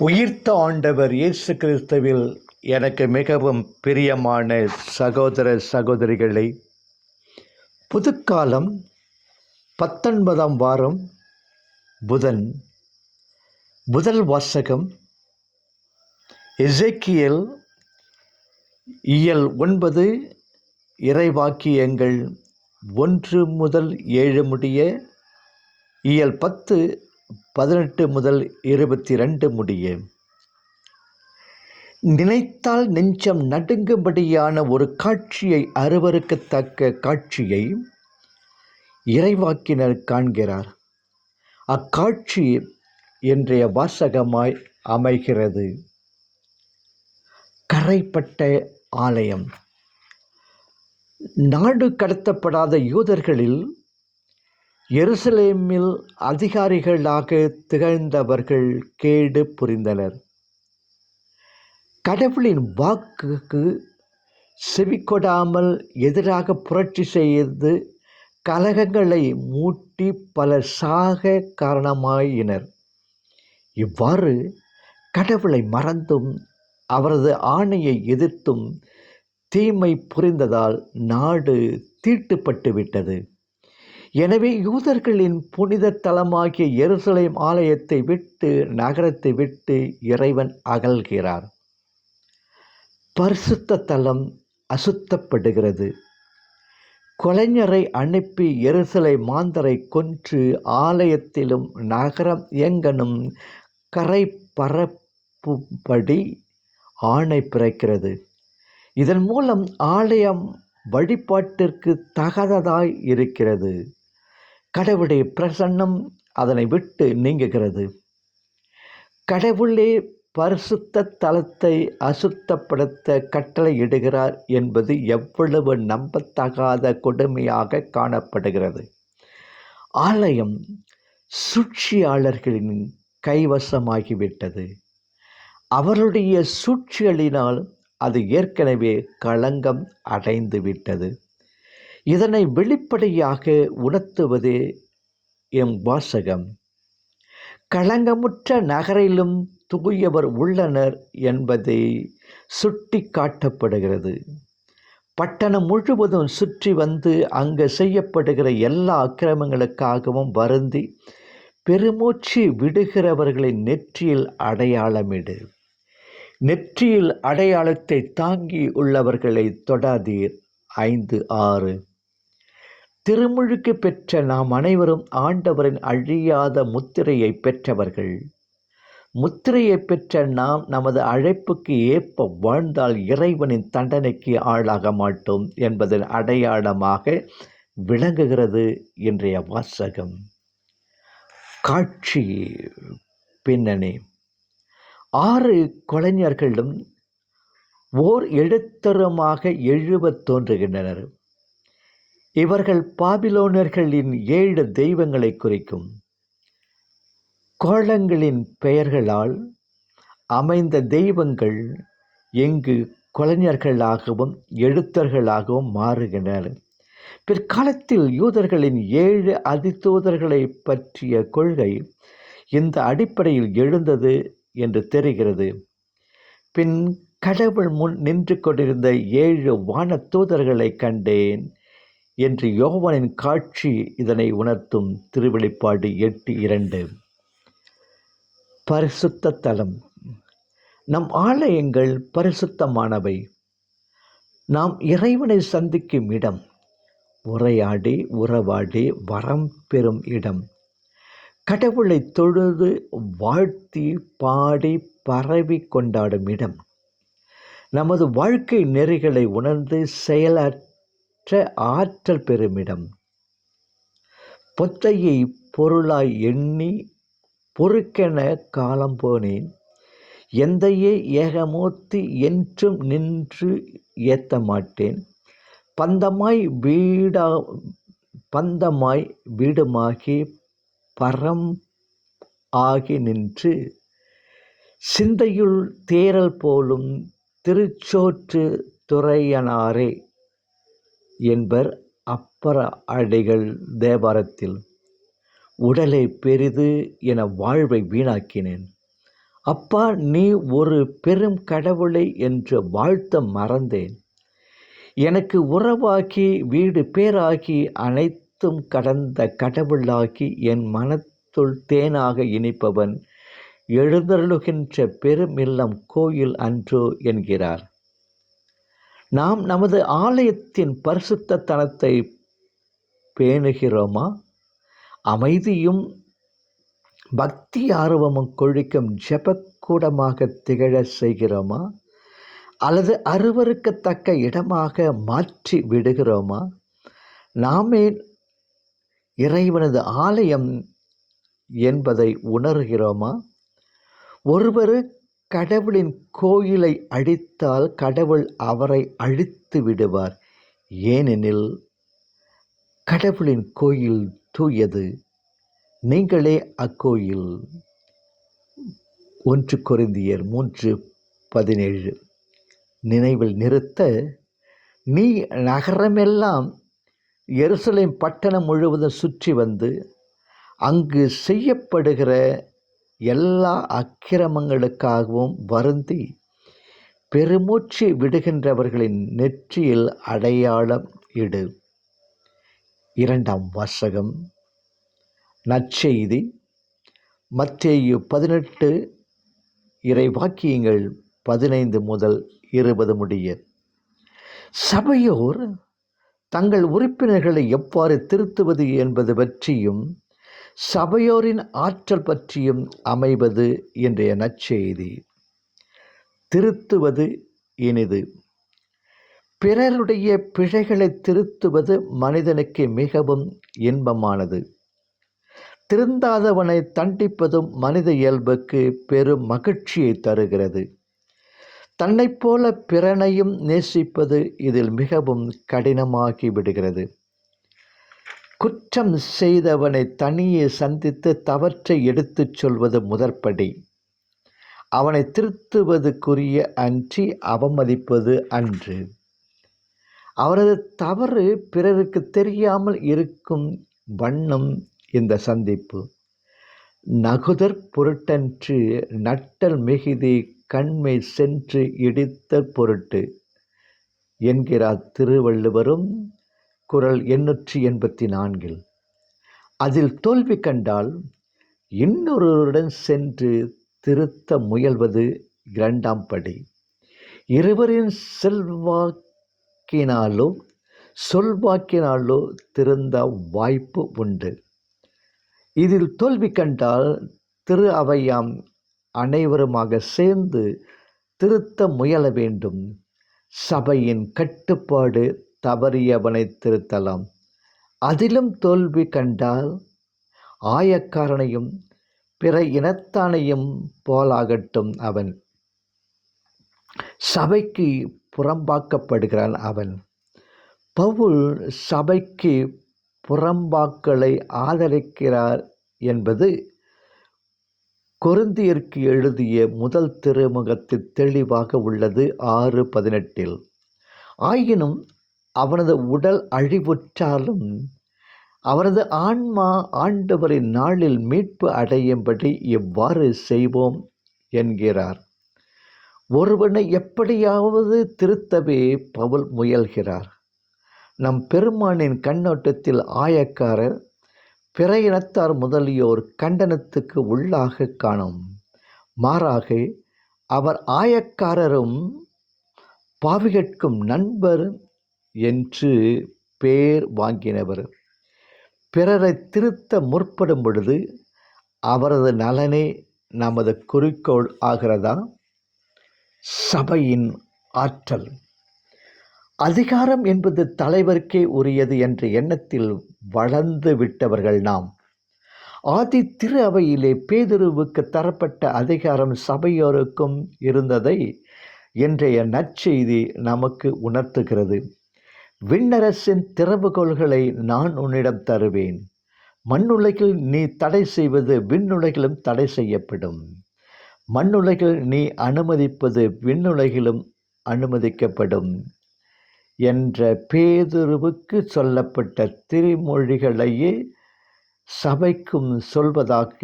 உயிர்த்த ஆண்டவர் இயேசு கிறிஸ்துவில் எனக்கு மிகவும் பிரியமான சகோதர சகோதரிகளை புதுக்காலம் பத்தொன்பதாம் வாரம் புதன் முதல் வாசகம் இசைக்கியல் இயல் ஒன்பது இறைவாக்கியங்கள் ஒன்று முதல் ஏழு முடிய இயல் பத்து பதினெட்டு முதல் இருபத்தி ரெண்டு முடிய. நினைத்தால் நெஞ்சம் நடுங்கும்படியான ஒரு காட்சியை அருவருக்கத்தக்க காட்சியை இறைவாக்கினர் காண்கிறார். அக்காட்சி இன்றைய வாசகமாய் அமைகிறது. கரைப்பட்ட ஆலயம். நாடு கடத்தப்படாத யூதர்களில் எருசலேமில் அதிகாரிகளாக திகழ்ந்தவர்கள் கேடு புரிந்தனர். கடவுளின் வாக்குக்கு செவிக்கொடாமல் எதிராக புரட்சி செய்து கலகங்களை மூட்டி பலர் சாக காரணமாயினர். இவ்வாறு கடவுளை மறந்தும் அவரது ஆணையை எதிர்த்தும் தீமை புரிந்ததால் நாடு தீட்டுப்பட்டு விட்டது எனவே யூதர்களின் புனித தலமாகிய எருசலேம் ஆலயத்தை விட்டு நகரத்தை விட்டு இறைவன் அகல்கிறார். பரிசுத்த தலம் அசுத்தப்படுகிறது. கொலைஞரை அனுப்பி எருசலை மாந்தரை கொன்று ஆலயத்திலும் நகரம் எங்கனும் கரை பரப்புபடி ஆணை பிறக்கிறது. இதன் மூலம் ஆலயம் வழிபாட்டிற்கு தகததாய் இருக்கிறது. கடவுளுடைய பிரசன்னம் அதனை விட்டு நீங்குகிறது. கடவுளே பரிசுத்த தலத்தை அசுத்தப்படுத்த கட்டளையிடுகிறார் என்பது எவ்வளவு நம்பத்தகாத கொடுமையாக காணப்படுகிறது. ஆலயம் சூழ்ச்சியாளர்களின் கைவசமாகிவிட்டது. அவருடைய சூழ்ச்சிகளினால் அது ஏற்கனவே களங்கம் அடைந்து விட்டது இதனை வெளிப்படையாக உணர்த்துவது எம் வாசகம். களங்கமுற்ற நகரிலும் தூயவர் உள்ளனர் என்பதை சுட்டி காட்டப்படுகிறது. பட்டணம் முழுவதும் சுற்றி வந்து அங்கு செய்யப்படுகிற எல்லா அக்கிரமங்களுக்காகவும் வருந்தி பெருமூச்சு விடுகிறவர்களின் நெற்றியில் அடையாளமிடு. நெற்றியில் அடையாளத்தை தாங்கி உள்ளவர்களை தொடாதீர். ஐந்து ஆறு. திருமுழுக்கு பெற்ற நாம் அனைவரும் ஆண்டவரின் அழியாத முத்திரையை பெற்றவர்கள். முத்திரையை பெற்ற நாம் நமது அழைப்புக்கு ஏற்ப வாழ்ந்தால் இறைவனின் தண்டனைக்கு ஆளாக மாட்டோம் என்பதன் அடையாளமாக விளங்குகிறது இன்றைய வாசகம். காட்சி பின்னணி. ஆறு கொலைஞர்களும் ஓர் எழுத்தருமாக எழுவத் தோன்றுகின்றனர். இவர்கள் பாபிலோனர்களின் ஏழு தெய்வங்களை குறிக்கும். கோலங்களின் பெயர்களால் அமைந்த தெய்வங்கள் எங்கு கொலைஞர்களாகவும் எழுத்தர்களாகவும் மாறுகின்றனர் பிற்காலத்தில் யூதர்களின் ஏழு அதிதூதர்களை பற்றிய கொள்கை இந்த அடிப்படையில் எழுந்தது என்று தெரிகிறது. பின் கடவுள் முன் நின்று கொண்டிருந்த ஏழு வான தூதர்களை கண்டேன். என்று யோவனின் காட்சி இதனை உணர்த்தும் திருவெளிப்பாடு எட்டு இரண்டு. பரிசுத்த தலம். நம் ஆலயங்கள் பரிசுத்தமானவை. நாம் இறைவனை சந்திக்கும் இடம். உரையாடி உறவாடி வரம் பெறும் இடம். கடவுளை தொழுது வாழ்த்தி பாடி பரவி கொண்டாடும் இடம். நமது வாழ்க்கை நெறிகளை உணர்ந்து செயலாற்ற ஆற்றல் பெருமிடம். பொத்தையை பொருளாய் எண்ணி பொறுக்கென காலம் போனேன். எந்தையே ஏகமூர்த்தி என்றும் நின்று ஏத்த மாட்டேன். பந்தமாய் வீடா பந்தமாய் வீடுமாகி பரம் ஆகி நின்று சிந்தையுள் தேரல் போலும் திருச்சோற்று துறையனாரே. என்பர் அப்பர அடிகள் தேவாரத்தில். உடலை பெரிது என வாழ்வை வீணாக்கினேன். அப்பா நீ ஒரு பெரும் கடவுளை என்று வாழ்த்த மறந்தேன். எனக்கு உறவாகி வீடு பேராகி அனைத்தும் கடந்த கடவுளாகி என் மனத்துள் தேனாக இனிப்பவன் எழுந்தருளுகின்ற பெரும் இல்லம் கோயில் அன்றோ என்கிறார். நாம் நமது ஆலயத்தின் பரிசுத்த தனத்தை பேணுகிறோமா? அமைதியும் பக்தி ஆர்வமும் கொழிக்கும் ஜெபக்கூடமாக திகழ செய்கிறோமா? அல்லது அருவருக்கத்தக்க இடமாக மாற்றி விடுகிறோமா? நாமே இறைவனது ஆலயம் என்பதை உணர்கிறோமா? ஒருவர் கடவுளின் கோயிலை அழித்தால் கடவுள் அவரை அழித்து விடுவார். ஏனெனில் கடவுளின் கோயில் தூயது. நீங்களே அக்கோயில். ஒன்று குறைந்தியர் மூன்று பதினேழு. நினைவில் நிறுத்த நீ நகரமெல்லாம் எருசலேம் பட்டணம் முழுவதும் சுற்றி வந்து அங்கு செய்யப்படுகிற எல்லா அக்கிரமங்களுக்காகவும் வருந்தி பெருமூச்சு விடுகின்றவர்களின் நெற்றியில் அடையாளம் இடு. இரண்டாம் வாசகம். நற்செய்தி. மத்தேயு பதினெட்டு இறைவாக்கியங்கள் பதினைந்து முதல் இருபது முடிய. சபையோர் தங்கள் உறுப்பினர்களை எவ்வாறு திருத்துவது என்பது பற்றியும் சபையோரின் ஆற்றல் பற்றியும் அமைவது என்றைய நற்செய்தி. திருத்துவது இனிது. பிறருடைய பிழைகளை திருத்துவது மனிதனுக்கு மிகவும் இன்பமானது. திருந்தாதவனை தண்டிப்பதும் மனித இயல்புக்கு பெரும் மகிழ்ச்சியை தருகிறது. தன்னைப் போல பிறனையும் நேசிப்பது இதில் மிகவும் கடினமாகி விடுகிறது குற்றம் செய்தவனை தனியே சந்தித்து தவற்றை எடுத்துச் சொல்வது முதற்படி. அவனை திருத்துவதுக்குரிய அன்றி அவமதிப்பது அன்று. அவரது தவறு பிறருக்கு தெரியாமல் இருக்கும் வண்ணம் இந்த சந்திப்பு. நகுதற் பொருட்டன்று நட்டல் மிகுதி கண்மை சென்று இடித்த பொருட்டு என்கிறார் திருவள்ளுவரும் குரல் எண்ணூற்றி எண்பத்தி நான்கில் அதில் தோல்வி கண்டால் இன்னொருவருடன் சென்று திருத்த முயல்வது இரண்டாம் படி. இருவரின் செல்வாக்கினாலோ சொல்வாக்கினாலோ திருந்த வாய்ப்பு உண்டு. இதில் தோல்வி கண்டால் திரு அவையாம் அனைவருமாக சேர்ந்து திருத்த முயல வேண்டும். சபையின் கட்டுப்பாடு தவறியவனை திருத்தலாம். அதிலும் தோல்வி கண்டால் ஆயக்காரனையும் பிற இனத்தானையும் போலாகட்டும் அவன். சபைக்கு புறம்பாக்கப்படுகிறான் அவன். பவுல் சபைக்கு புறம்பாக்களை ஆதரிக்கிறார் என்பது கொருந்தியருக்கு எழுதிய முதல் திருமுகத்தில் தெளிவாக உள்ளது ஆறு பதினெட்டில். ஆயினும் அவனது உடல் அழிவுற்றாலும் அவரது ஆன்மா ஆண்டவரின் நாளில் மீட்பு அடையும்படி எவ்வாறு செய்வோம் என்கிறார். ஒருவனை எப்படியாவது திருத்தவே பவுல் முயல்கிறார். நம் பெருமானின் கண்ணோட்டத்தில் ஆயக்காரர் பிற இனத்தார் முதலியோர் கண்டனத்துக்கு உள்ளாக காணும். மாறாக அவர் ஆயக்காரரும் பாவிகட்கும் நண்பர் என்று பேர் வாங்கினவர். பிறரை திருத்த முற்படும் பொழுது அவரது நலனே நமது குறிக்கோள் ஆகிறதா? சபையின் ஆற்றல். அதிகாரம் என்பது தலைவருக்கே உரியது என்ற எண்ணத்தில் வளர்ந்து விட்டவர்கள் நாம். ஆதி திரு அவையிலே பேதுருவுக்கு தரப்பட்ட அதிகாரம் சபையோருக்கும் இருந்ததை இன்றைய நற்செய்தி நமக்கு உணர்த்துகிறது. விண்ணரசின் திறவுகோள்களை நான் உன்னிடம் தருவேன். மண்ணுலகில் நீ தடை செய்வது விண்ணுலகிலும் தடை செய்யப்படும். மண்ணுலகில் நீ அனுமதிப்பது விண்ணுலகிலும் அனுமதிக்கப்படும் என்ற பேதுருவுக்கு சொல்லப்பட்ட திருமொழிகளையே சபைக்கும் சொல்வதாக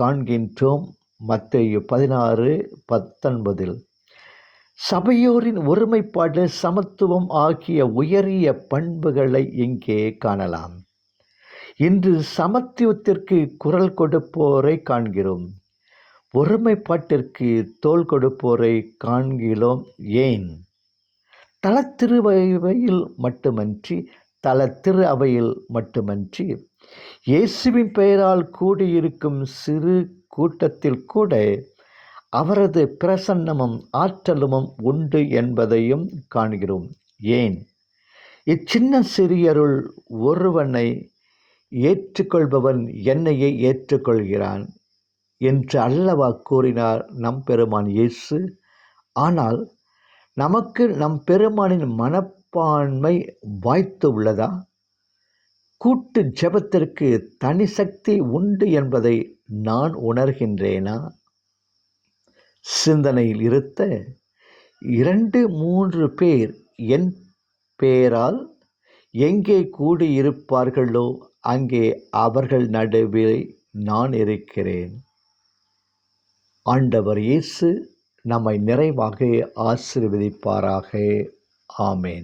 காண்கின்றோம். மத்திய பதினாறு பத்தொன்பதில். சபையோரின் ஒருமைப்பாடு சமத்துவம் ஆகிய உயரிய பண்புகளை இங்கே காணலாம். இன்று சமத்துவத்திற்கு குரல் கொடுப்போரை காண்கிறோம். ஒருமைப்பாட்டிற்கு தோல் கொடுப்போரை காண்கிறோம். ஏன்? தளத்திருவையில் மட்டுமன்றி தல திரு அவையில் மட்டுமன்றி இயேசுவின் பெயரால் கூடியிருக்கும் சிறு கூட்டத்தில் கூட அவரது பிரசன்னமும் ஆற்றலுமும் உண்டு என்பதையும் காண்கிறோம். ஏன்? இச்சின்ன சிறியருள் ஒருவனை ஏற்றுக்கொள்பவன் என்னையே ஏற்றுக்கொள்கிறான் என்று அல்லவா கூறினார் நம் பெருமான் இயேசு? ஆனால் நமக்கு நம் பெருமானின் மனப்பான்மை வாய்த்து உள்ளதா? கூட்டு ஜெபத்திற்கு தனி சக்தி உண்டு என்பதை நான் உணர்கின்றேனா? சிந்தனையில் இருத்த இரண்டு மூன்று பேர் என் பெயரால் எங்கே கூடியிருப்பார்களோ அங்கே அவர்கள் நடுவில் நான் இருக்கிறேன். ஆண்டவர் இயேசு நம்மை நிறைவாக ஆசிர்வதிப்பாராக. ஆமேன்.